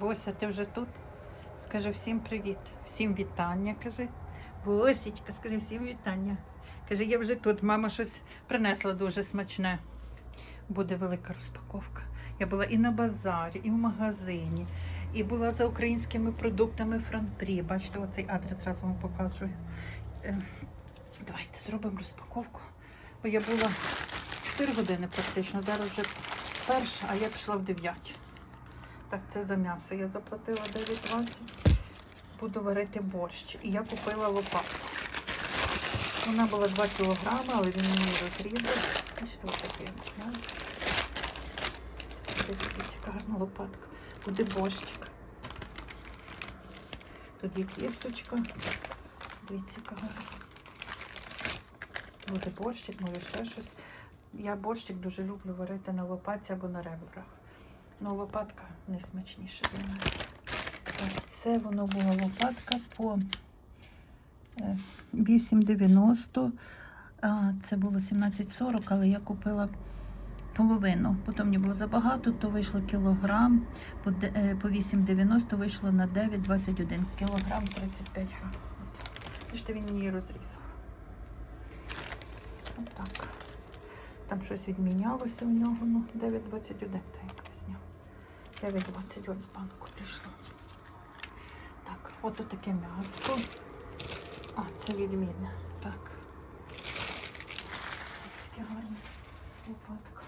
Бося, ти вже тут? Скажи всім привіт, всім вітання, кажи. Босічка, скажи всім вітання. Каже, я вже тут. Мама щось принесла дуже смачне. Буде велика розпаковка. Я була і на базарі, і в магазині, і була за українськими продуктами Франпрі. Бачите, оцей адрес зараз вам показую. Е, Давайте зробимо розпаковку. Бо я була 4 години практично, зараз вже перша, а я пішла в 9. Так, це за м'ясо. Я заплатила 9,20. Буду варити борщ. І я купила лопатку. Вона була 2 кілограми, але він мені розрізав. Бачите, ось таке м'ясо. Гарна лопатка. Буде борщик. Тут є кісточка. Дивіться, яка гарна. Буде борщик, може ще щось. Я борщик дуже люблю варити на лопатці або на ребрах. Ну, лопатка найсмачніша для мене. Це воно була лопатка по е, 8,90. Це було 17,40, але я купила половину. Потім мені було забагато, то вийшло кілограм. По, де- е, по 8,90 вийшло на 9,21. Кілограм 35 грам. Бачите, він її розрізав. Отак. Там щось відмінялося в нього, ну, 9,21, та. 9,20 от з банку прийшло. Так, от таке м'ясо. А, це відмінне. Так. Ось таке гарне лопатка.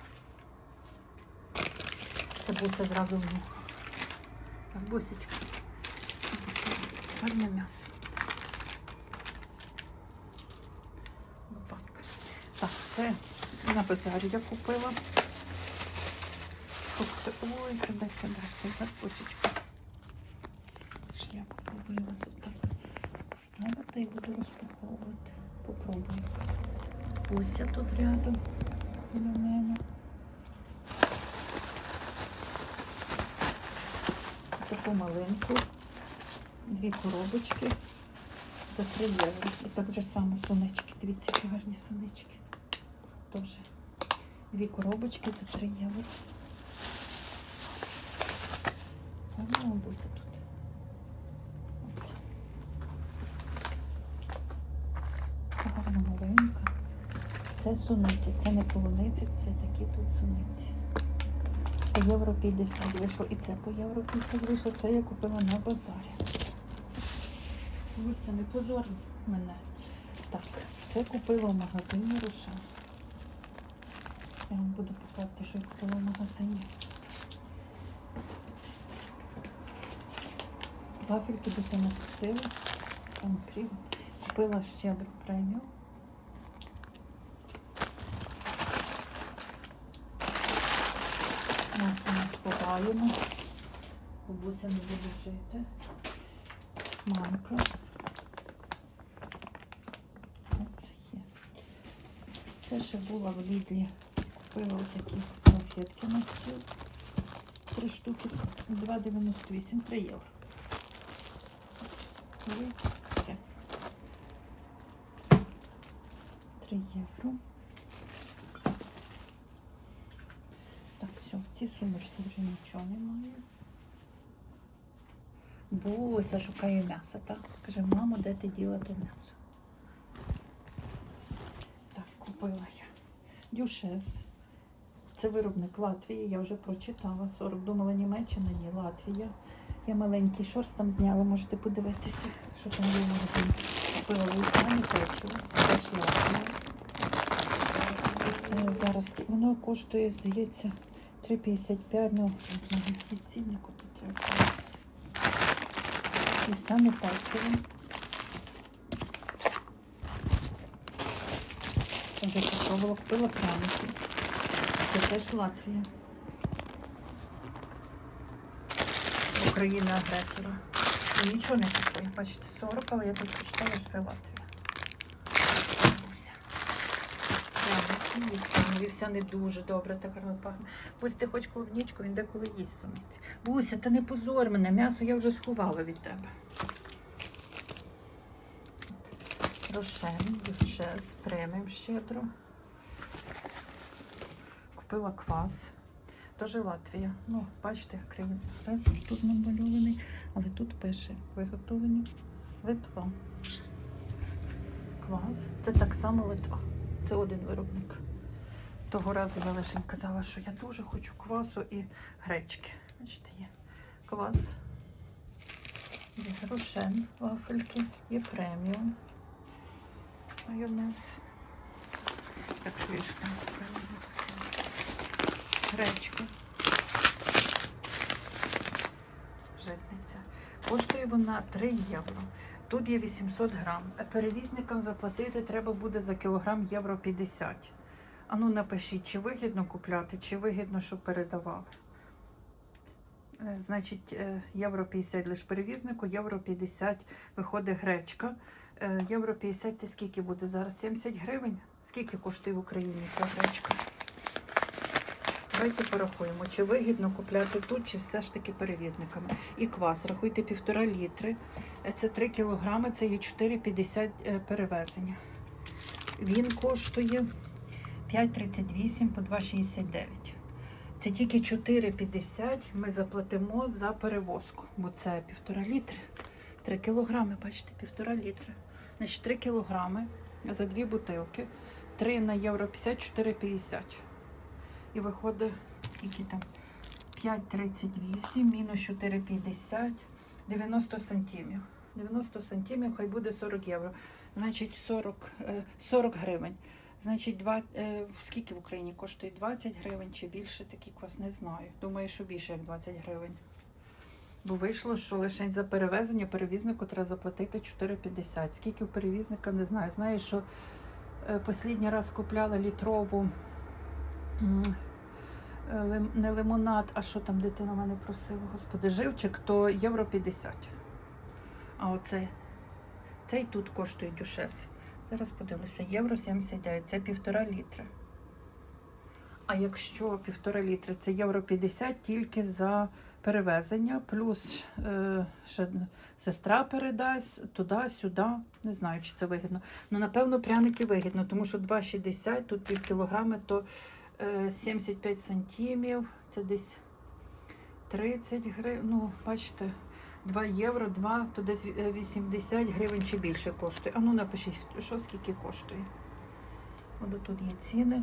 Це буся зразу в нього. Так, бусечка. Гарне м'ясо. Лопатка. Так, це на базарі я купила. Фрукти. Ой, це дати? Так, бусечка. Ж Я попробую вас отак поставити і буду розпаковувати. Попробую. Буся тут рядом біля мене. Таку малинку, дві коробочки за 3 євро. І так же само сонечки. Дивіться, які гарні сонечки. Теж дві коробочки за 3 євро. Гарна буся тут. От. Гарна маленька. Це суниці, це не полуниці, це такі тут суниці. По євро 50 вийшло і це по євро 50 вийшло. Це я купила на базарі. Ось це не позор мене. Так, це купила в магазині Руша. Я вам буду показувати, що я купила в магазині. Вафельки дитина купила. Там крім. Купила щебру преміум. Нас ми сховаємо. Бабуся не буде жити. Є. Це ще була в Лідлі. Купила отакі конфетки на стіл. Три штуки 2,98, 3 євро. І це. 3 євро. Так, все, в цій сумочці вже нічого немає. Буся шукає м'ясо, так? Каже, мамо, де ти діла то м'ясо? Так, купила я. Дюшес. Це виробник Латвії, я вже прочитала. 40 думала Німеччина, ні, Латвія. Я маленький шорс там зняла, можете подивитися, що там є в. Купила вулкані печиво, Латвія. Е, Зараз воно коштує, здається, 3,55, ну, не знаю, який цінник тут якось. І саме печиво. Вже попробувала, купила пряники. Це теж Латвія. України агресора. І нічого не купила. Бачите, 40, але я тут прочитала, що це Латвія. Вівсяні. Вівсяни дуже добре, так гарно пахне. Бусь, ти хоч клубнічку, він деколи їсть суниці. Буся, та не позор мене, м'ясо я вже сховала від тебе. Рошен, душес, преміум щедро. Купила квас. Теж Латвія. Ну, бачите, країна. Тут намальований, але тут пише виготовлені Литва. Квас. Це так само Литва. Це один виробник. Того разу я лише казала, що я дуже хочу квасу і гречки. Бачите, є квас, є рошен, вафельки, є преміум. Майонез. Так що я ж там написала. Гречка. Житниця. Коштує вона 3 євро. Тут є 800 грам. Перевізникам заплатити треба буде за кілограм євро 50. Ану напишіть, чи вигідно купляти, чи вигідно, щоб передавали. Е, Значить, е, євро 50 лише перевізнику, євро 50 виходить гречка. Е, Євро 50 це скільки буде зараз? 70 гривень? Скільки коштує в Україні ця гречка? Давайте порахуємо, чи вигідно купляти тут, чи все ж таки перевізниками. І квас, рахуйте півтора літри. Е, Це 3 кілограми, це є 4,50 е, перевезення. Він коштує 5,38 по 2,69. Це тільки 4,50 ми заплатимо за перевозку, бо це півтора літри. 3 кілограми, бачите, півтора літри. Значить, 3 кілограми за дві бутилки. 3 на євро 50, 4,50. І виходить, скільки там? 5,38 мінус 4,50, 90 сантимів. 90 сантимів, хай буде 40 євро. Значить, 40, е, 40 гривень. Значить, два, е, скільки в Україні коштує? 20 гривень чи більше такий квас, не знаю. Думаю, що більше як 20 гривень. Бо вийшло, що лише за перевезення перевізнику треба заплатити 4,50. Скільки у перевізника, не знаю. Знаю, що е, останній раз купляла літрову е, не лимонад, а що там дитина мене просила, господи, живчик, то євро 50. А оцей, цей тут коштує дюшес. Зараз подивлюся, євро 79, це півтора літра. А якщо півтора літри, це євро 50 тільки за перевезення, плюс е, ще сестра передасть туди-сюди. Не знаю, чи це вигідно. Ну, напевно, пряники вигідно, тому що 2,60, тут пів кілограми, то 75 сантимів, це десь 30 гривень. Ну, бачите, 2 євро, 2, то десь е, 80 гривень чи більше коштує. А ну напишіть, що скільки коштує. От тут є ціни.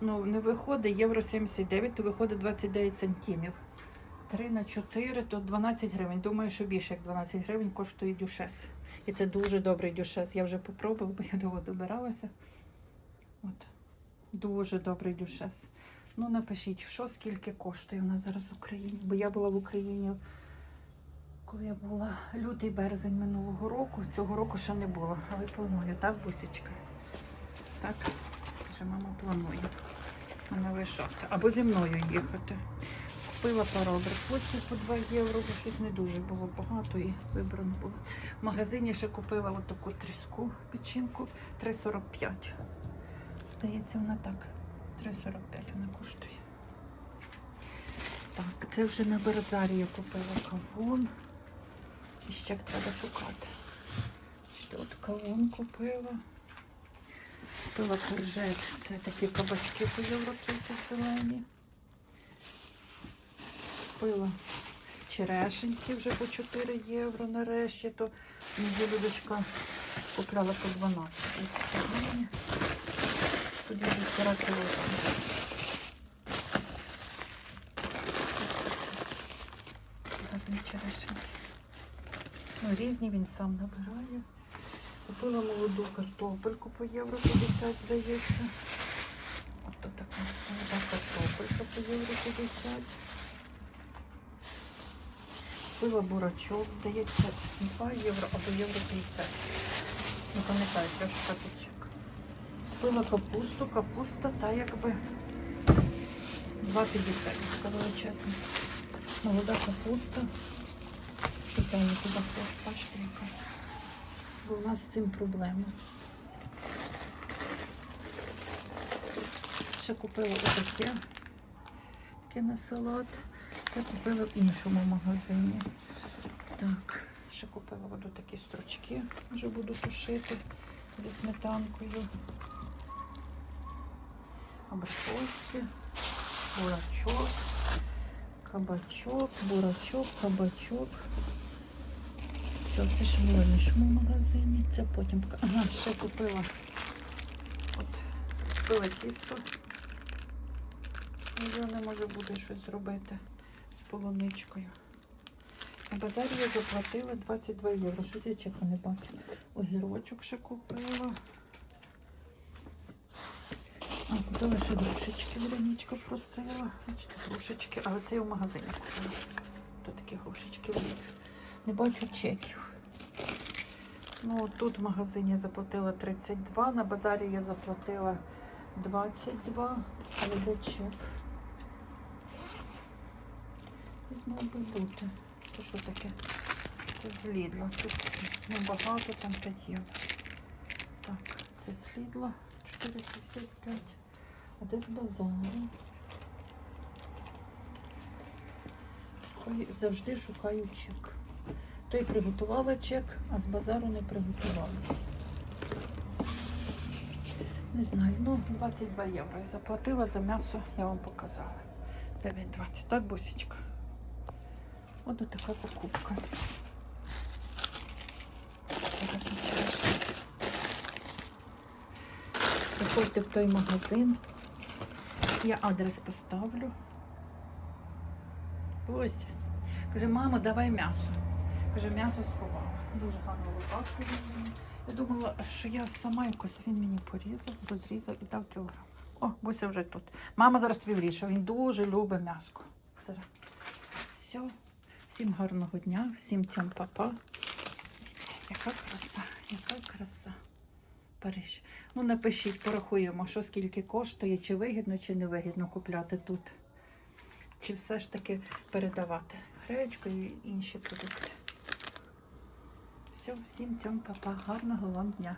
Ну, не виходить євро 79, то виходить 29 сантимів. 3 на 4, то 12 гривень. Думаю, що більше як 12 гривень коштує дюшес. І це дуже добрий дюшес. Я вже попробувала, бо я довго добиралася. От. Дуже добрий дюшес. Ну, напишіть, що скільки коштує у нас зараз в Україні. Бо я була в Україні, коли я була лютий березень минулого року. Цього року ще не було, але планую, так, бусічка? Так, вже мама планує мене лишати. Або зі мною їхати. Купила пару абрикосів по 2 євро, бо щось не дуже було багато і вибрано було. В магазині ще купила отаку тріску печінку 3,45. Здається, вона так. 3,45 вона коштує. Так, це вже на Берзарі я купила кавун. І ще треба шукати. Ще от кавун купила. Купила коржет. Це такі кабачки по євро 30 зелені. Купила черешеньки вже по 4 євро нарешті. То неділю дочка купляла по 12. гривень. Гарні черешеньки. Ну, різні він сам набирає. Купила молоду картопельку по євро 50, здається. Ось тут така молода картопелька по євро 50. Купила бурачок, здається, 2 євро або євро 50. Не пам'ятаю, шукати чек. Купила капусту, капуста та якби 2,50, сказала чесно. Молода капуста. Спеціально туди хтось, бачите, яка. Бо у нас з цим проблема. Ще купила отаке. Таке на салат. Це купила в іншому магазині. Так, ще купила от такі стручки. Вже буду тушити зі сметанкою. Абрикоски. бурачок, кабачок, бурачок, кабачок. Все, це ж в іншому магазині. Це потім. Ага, ще купила. От, купила тісто. Я не може буде щось зробити з полуничкою. На базарі я заплатила 22 євро. Щось я чеку не бачу. Огірочок ще купила. А, купила ще грушечки, Веронічка просила. Бачите, грушечки, але це я в магазині купила. Тут такі грушечки великі. Не бачу чеків. Ну, тут в магазині заплатила 32, на базарі я заплатила 22, але де чек? Мав би бути. Це що таке? Це з Лідла. Тут небагато, там 5 євро. Так, це з Лідла 4,55. А де з базару? Шукаю, завжди шукаю чек. Той приготувала чек, а з базару не приготувала. Не знаю, ну 22 євро. Я заплатила за м'ясо, я вам показала. 9,20. Так, бусечка? От така покупка. Приходьте в той магазин. Я адрес поставлю. Ось. Каже, мамо, давай м'ясо. Каже, м'ясо сховала. Дуже гарно лопатку. Я думала, що я сама якось він мені порізав, розрізав і дав кілограм. О, Буся вже тут. Мама зараз тобі вріже. Він дуже любить м'яско. Все. Всім гарного дня, всім цям папа. Яка краса, яка краса. Париж. Ну, напишіть, порахуємо, що скільки коштує, чи вигідно, чи не вигідно купляти тут. Чи все ж таки передавати гречку і інші продукти. Все, всім цьому папа. Гарного вам дня.